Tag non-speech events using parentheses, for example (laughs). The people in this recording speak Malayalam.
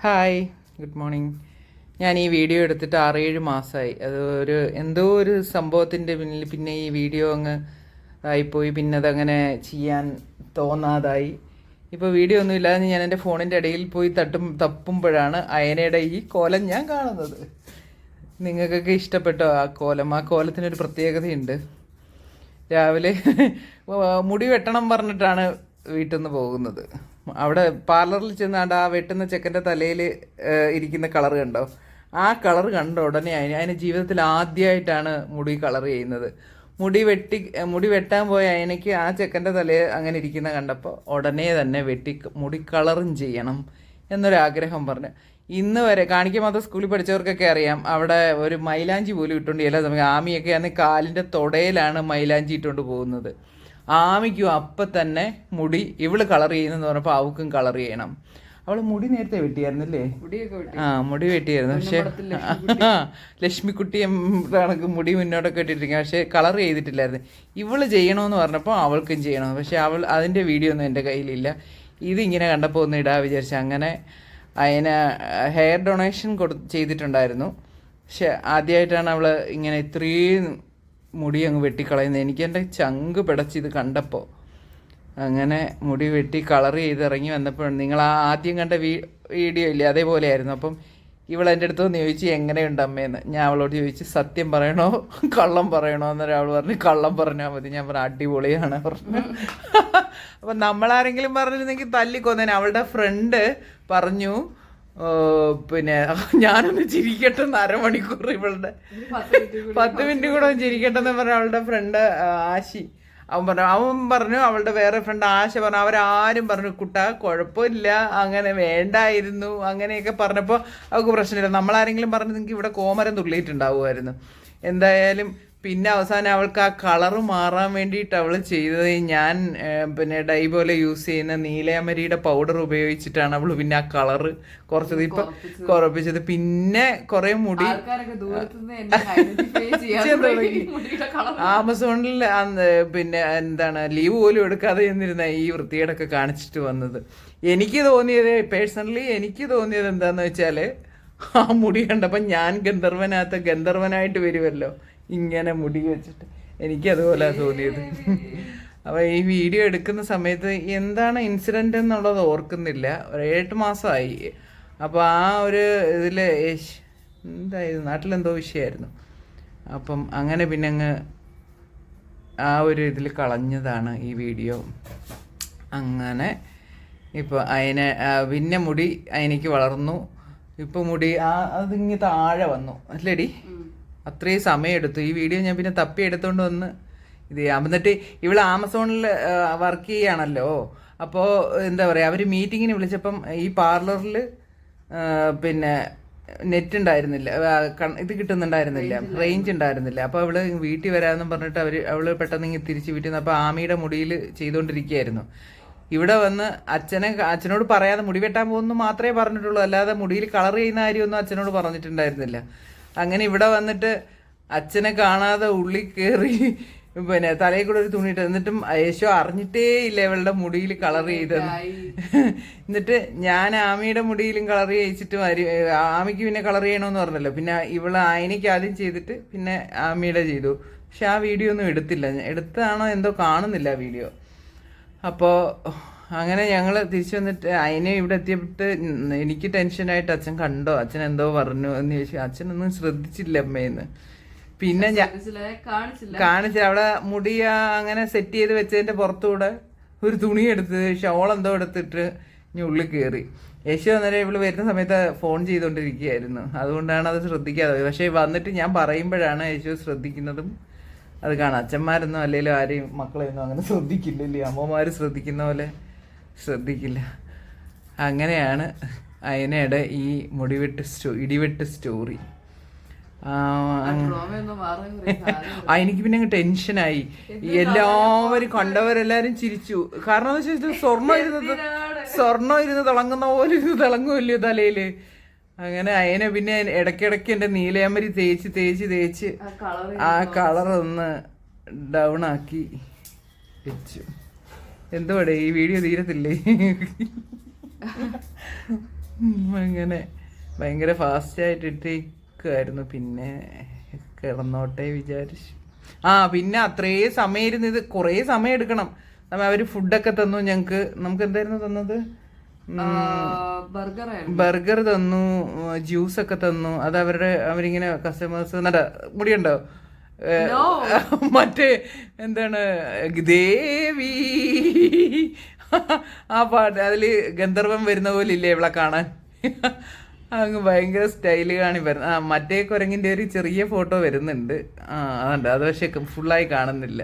ഹായ് ഗുഡ് മോർണിംഗ് ഞാൻ ഈ വീഡിയോ എടുത്തിട്ട് ആറേഴ് മാസമായി അത് ഒരു എന്തോ ഒരു സംഭവത്തിന്റെ പിന്നിൽ പിന്നെ ഈ വീഡിയോ അങ്ങ് ആയിപ്പോയി. പിന്നെ അതങ്ങനെ ചെയ്യാൻ തോന്നാതായി. ഇപ്പോൾ വീഡിയോ ഒന്നും ഇല്ലാതെ ഞാൻ എന്റെ ഫോണിന്റെ ഇടയിൽ പോയി തട്ടും തപ്പുമ്പോഴാണ് അയനയുടെ ഈ കോലം ഞാൻ കാണുന്നത്. നിങ്ങൾക്കൊക്കെ ഇഷ്ടപ്പെട്ടോ ആ കോലം? ആ കോലത്തിനൊരു പ്രത്യേകതയുണ്ട്. രാവിലെ (laughs) മുടി വെട്ടണം പറഞ്ഞിട്ടാണ് വീട്ടിൽ നിന്ന് പോകുന്നത്. അവിടെ പാർലറിൽ ചെന്നാണ്ട് ആ വെട്ടുന്ന ചെക്കന്റെ തലയിൽ ഇരിക്കുന്ന കളർ കണ്ടോ? ആ കളർ കണ്ട ഉടനെ അതിന് അതിന് ജീവിതത്തിൽ ആദ്യമായിട്ടാണ് മുടി കളർ ചെയ്യുന്നത്. മുടി വെട്ടി മുടി വെട്ടാൻ പോയ അതിനക്ക് ആ ചെക്കന്റെ തലയിൽ അങ്ങനെ ഇരിക്കുന്ന കണ്ടപ്പോൾ ഉടനെ തന്നെ വെട്ടി മുടി കളറും ചെയ്യണം എന്നൊരാഗ്രഹം പറഞ്ഞു. ഇന്ന് വരെ കാണിക്കാൻ മാത്രം സ്കൂളിൽ പഠിച്ചവർക്കൊക്കെ അറിയാം അവിടെ ഒരു മൈലാഞ്ചി പോലും ഇട്ടുകൊണ്ട് എല്ലാ സമയം ആമിയൊക്കെ അന്ന് കാലിന്റെ തൊടയിലാണ് മൈലാഞ്ചി ഇട്ടുകൊണ്ട് പോകുന്നത്. ആമിക്കും അപ്പം തന്നെ മുടി ഇവൾ കളർ ചെയ്യുന്നെന്ന് പറഞ്ഞപ്പോൾ അവക്കും കളർ ചെയ്യണം. അവൾ മുടി നേരത്തെ വെട്ടിയായിരുന്നല്ലേ? ആ മുടി വെട്ടിയായിരുന്നു. പക്ഷെ ലക്ഷ്മിക്കുട്ടി. കണക്ക് മുടി മുന്നോട്ടൊക്കെ ഇട്ടിരിക്കുക പക്ഷെ കളർ ചെയ്തിട്ടില്ലായിരുന്നു. ഇവൾ ചെയ്യണമെന്ന് പറഞ്ഞപ്പോൾ അവൾക്കും ചെയ്യണം. പക്ഷെ അവൾ അതിന്റെ വീഡിയോ ഒന്നും എന്റെ കയ്യിലില്ല. ഇതിങ്ങനെ കണ്ടപ്പോൾ ഒന്ന് ഇടാ വിചാരിച്ചു അങ്ങനെ അതിന് ഹെയർ ഡൊണേഷൻ കൊടു ചെയ്തിട്ടുണ്ടായിരുന്നു. പക്ഷെ ആദ്യമായിട്ടാണ് അവൾ ഇങ്ങനെ ഇത്രയും മുടി അങ്ങ് വെട്ടിക്കളയുന്നത്. എനിക്ക് എന്റെ ചങ്ക് പിടച്ചിത് കണ്ടപ്പോൾ അങ്ങനെ മുടി വെട്ടി കളർ ചെയ്ത് ഇറങ്ങി വന്നപ്പോൾ നിങ്ങൾ ആ ആദ്യം കണ്ട വീ വീഡിയോ ഇല്ലേ? അതേപോലെയായിരുന്നു. അപ്പം ഇവൾ എന്റെ അടുത്ത് വന്ന് ചോദിച്ചു എങ്ങനെയുണ്ട് അമ്മയെന്ന് ഞാൻ അവളോട് ചോദിച്ചു സത്യം പറയണോ? കള്ളം പറയണോ? എന്നൊരു അവൾ പറഞ്ഞു കള്ളം പറഞ്ഞാൽ മതി. ഞാൻ പറഞ്ഞു അടിപൊളിയാണ്. പറഞ്ഞു. അപ്പം നമ്മളാരെങ്കിലും പറഞ്ഞിരുന്നെങ്കിൽ തല്ലിക്കൊന്നേനെ. അവളുടെ ഫ്രണ്ട് പറഞ്ഞു "ഓ, പിന്നെ (laughs) ഞാനൊന്ന് ചിരിക്കട്ടെ എന്ന് അരമണിക്കൂർ ഇവളുടെ. പത്ത് മിനിറ്റ് കൂടെ ഒന്ന് ചിരിക്കട്ടെ എന്ന് പറഞ്ഞ അവളുടെ ഫ്രണ്ട് ആശി. അവൻ പറഞ്ഞു അവൻ പറഞ്ഞു അവളുടെ വേറെ ഫ്രണ്ട് ആശ പറഞ്ഞു അവരാരും പറഞ്ഞു കുട്ട കുഴപ്പമില്ല. അങ്ങനെ വേണ്ടായിരുന്നു. അങ്ങനെയൊക്കെ പറഞ്ഞപ്പോൾ അവൾക്ക് പ്രശ്നമില്ല. നമ്മളാരെങ്കിലും പറഞ്ഞു നിങ്ങൾക്ക് ഇവിടെ കോമരം തുള്ളിയിട്ടുണ്ടാവുമായിരുന്നു. എന്തായാലും പിന്നെ അവസാനം അവൾക്ക് ആ കളറ് മാറാൻ വേണ്ടിയിട്ട് അവൾ ചെയ്തത് ഞാൻ പിന്നെ ഡൈ പോലെ യൂസ് ചെയ്യുന്ന നീലയമരിയുടെ പൗഡർ ഉപയോഗിച്ചിട്ടാണ് അവൾ പിന്നെ ആ കളറ് കുറച്ചത് ഇപ്പൊ കുറപ്പിച്ചത്. പിന്നെ കുറെ മുടി (laughs) തുടങ്ങി. ആമസോണിൽ പിന്നെ എന്താണ് ലീവ് പോലും എടുക്കാതെ എന്നിരുന്ന ഈ വൃത്തികേടൊക്കെ കാണിച്ചിട്ട് വന്നത്. എനിക്ക് തോന്നിയത് പേഴ്സണലി എനിക്ക് തോന്നിയത് എന്താന്ന് വെച്ചാൽ ആ മുടി കണ്ടപ്പോൾ ഞാൻ ഗന്ധർവനകത്ത് ഗന്ധർവനായിട്ട് വരുമല്ലോ ഇങ്ങനെ മുടി വെച്ചിട്ട്. എനിക്ക് അതുപോലെ തോന്നിയത്. അപ്പോൾ ഈ വീഡിയോ എടുക്കുന്ന സമയത്ത് എന്താണ് ഇൻസിഡന്റ് എന്നുള്ളത് ഓർക്കുന്നില്ല. ഒരു മാസം മാസമായി. അപ്പോൾ ആ ഒരു ഇതിൽ എന്തായിരുന്നു? നാട്ടിലെന്തോ വിഷയമായിരുന്നു. അപ്പം അങ്ങനെ പിന്നെ അങ്ങ് ആ ഒരു ഇതിൽ കളഞ്ഞതാണ് ഈ വീഡിയോ. അങ്ങനെ ഇപ്പോൾ അതിനെ പിന്നെ മുടി അതിനേക്ക് വളർന്നു. ഇപ്പോൾ മുടി ആ അതിങ്ങ് താഴെ വന്നു. അല്ലേടി? അത്രയും സമയമെടുത്തു. ഈ വീഡിയോ ഞാൻ പിന്നെ തപ്പി എടുത്തുകൊണ്ട് വന്ന് ഇത് ചെയ്യാം. എന്നിട്ട് ഇവൾ ആമസോണിൽ വർക്ക് ചെയ്യുകയാണല്ലോ. അപ്പോൾ എന്താ പറയുക അവർ മീറ്റിങ്ങിന് വിളിച്ചപ്പം ഈ പാർലറിൽ പിന്നെ നെറ്റ് ഉണ്ടായിരുന്നില്ല. ഇത് കിട്ടുന്നുണ്ടായിരുന്നില്ല. റേഞ്ച് ഉണ്ടായിരുന്നില്ല. അപ്പോൾ അവൾ വീട്ടിൽ വരാമെന്നും പറഞ്ഞിട്ട് അവർ അവൾ പെട്ടെന്ന് ഇങ്ങനെ തിരിച്ച് വീട്ടിൽ നിന്ന് അപ്പോൾ ആമിയുടെ മുടിയിൽ ചെയ്തുകൊണ്ടിരിക്കുകയായിരുന്നു ഇവിടെ വന്ന് അച്ഛനെ അച്ഛനോട് പറയാതെ മുടി വെട്ടാൻ പോകുന്നു മാത്രമേ പറഞ്ഞിട്ടുള്ളൂ. അല്ലാതെ മുടിയിൽ കളർ ചെയ്യുന്ന കാര്യമൊന്നും അച്ഛനോട് പറഞ്ഞിട്ടുണ്ടായിരുന്നില്ല. അങ്ങനെ ഇവിടെ വന്നിട്ട് അച്ഛനെ കാണാതെ ഉള്ളി കയറി പിന്നെ തലയിൽ കൂടെ ഒരു തുണിയിട്ട് എന്നിട്ടും യേശോ അറിഞ്ഞിട്ടേ ഇല്ല ഇവളുടെ മുടിയിൽ കളർ ചെയ്തത്. എന്നിട്ട് ഞാൻ ആമിയുടെ മുടിയിലും കളർ ചെയ്യിച്ചിട്ട് വരി ആമിക്ക് പിന്നെ കളർ ചെയ്യണമെന്ന് പറഞ്ഞല്ലോ. പിന്നെ ഇവൾ ആയനയ്ക്ക് ആദ്യം ചെയ്തിട്ട് പിന്നെ ആമിയുടെ ചെയ്തു. പക്ഷെ ആ വീഡിയോ ഒന്നും എടുത്തില്ല. എടുത്താണോ എന്തോ കാണുന്നില്ല ആ വീഡിയോ. അപ്പോൾ അങ്ങനെ ഞങ്ങൾ തിരിച്ചു വന്നിട്ട് അതിനെ ഇവിടെ എത്തിയപ്പോട്ട് എനിക്ക് ടെൻഷനായിട്ട് അച്ഛൻ കണ്ടോ? അച്ഛൻ എന്തോ പറഞ്ഞു എന്ന് ചോദിച്ചു അച്ഛനൊന്നും ശ്രദ്ധിച്ചില്ല അമ്മയെന്ന് പിന്നെ കാണിച്ചില്ല. കാണിച്ചു അവിടെ മുടി അങ്ങനെ സെറ്റ് ചെയ്ത് വെച്ചതിന്റെ പുറത്തൂടെ ഒരു തുണി എടുത്ത് ഷോൾ എന്തോ എടുത്തിട്ട് ഇനി ഉള്ളിൽ കയറി യേശു അന്നേരം ഇവൾ വരുന്ന സമയത്ത് ഫോൺ ചെയ്തുകൊണ്ടിരിക്കുകയായിരുന്നു അതുകൊണ്ടാണ് അത് ശ്രദ്ധിക്കാതെ പക്ഷെ പക്ഷേ വന്നിട്ട് ഞാൻ പറയുമ്പോഴാണ് യേശു ശ്രദ്ധിക്കുന്നതും അത് കാണാം. അച്ഛന്മാരൊന്നും അല്ലെങ്കിലും ആരെയും മക്കളെയൊന്നും അങ്ങനെ ശ്രദ്ധിക്കില്ലല്ലേ അമ്മമാർ ശ്രദ്ധിക്കുന്ന പോലെ ശ്രദ്ധിക്കില്ല. അങ്ങനെയാണ് അയനയുടെ ഈ മുടിവെട്ട് സ്റ്റോ ഇടിവെട്ട് സ്റ്റോറി. എനിക്ക് പിന്നെ അങ്ങ് ടെൻഷനായി. എല്ലാവരും കണ്ടവരെല്ലാരും ചിരിച്ചു. കാരണം എന്ന് വെച്ചാൽ സ്വർണം ഇരുന്നത് സ്വർണം ഇരുന്ന് തിളങ്ങുന്ന പോലെ ഇത് തിളങ്ങുമല്ലോ തലയിൽ. അങ്ങനെ അയനെ പിന്നെ ഇടയ്ക്കിടയ്ക്ക് എന്റെ നീലയമരി തേച്ച് തേച്ച് തേച്ച് ആ കളർ ഒന്ന് ഡൗൺ ആക്കി വെച്ചു. എന്തുവാടേ ഈ വീഡിയോ തീരത്തില്ലേ? അങ്ങനെ ഭയങ്കര ഫാസ്റ്റ് ആയിട്ട് ഇട്ടേക്കുമായിരുന്നു പിന്നെ കിടന്നോട്ടെ വിചാരിച്ചു. ആ പിന്നെ അത്രേ സമയം ഇരുന്ന് ഇത്. കുറേ സമയം എടുക്കണം. അവർ ഫുഡൊക്കെ തന്നു. ഞങ്ങക്ക് നമുക്ക് എന്തായിരുന്നു തന്നത്? ബർഗർ തന്നു ജ്യൂസ് ഒക്കെ തന്നു. അത് അവരുടെ അവരിങ്ങനെ കസ്റ്റമേഴ്സ് എന്നിട്ട് മുടിയുണ്ടോ? (laughs) മറ്റേ എന്താണ് ദേവി. ആ പാട്ട് അതിൽ ഗന്ധർവം വരുന്ന പോലെ ഇല്ലേ ഇവളെ കാണാൻ? അങ്ങ് ഭയങ്കര സ്റ്റൈൽ കാണി വരുന്നത് ആ മറ്റേ കുരങ്ങിന്റെ ഒരു ചെറിയ ഫോട്ടോ വരുന്നുണ്ട്. ആ അതുണ്ട്. അത് പക്ഷെ ഫുള്ളായി കാണുന്നില്ല.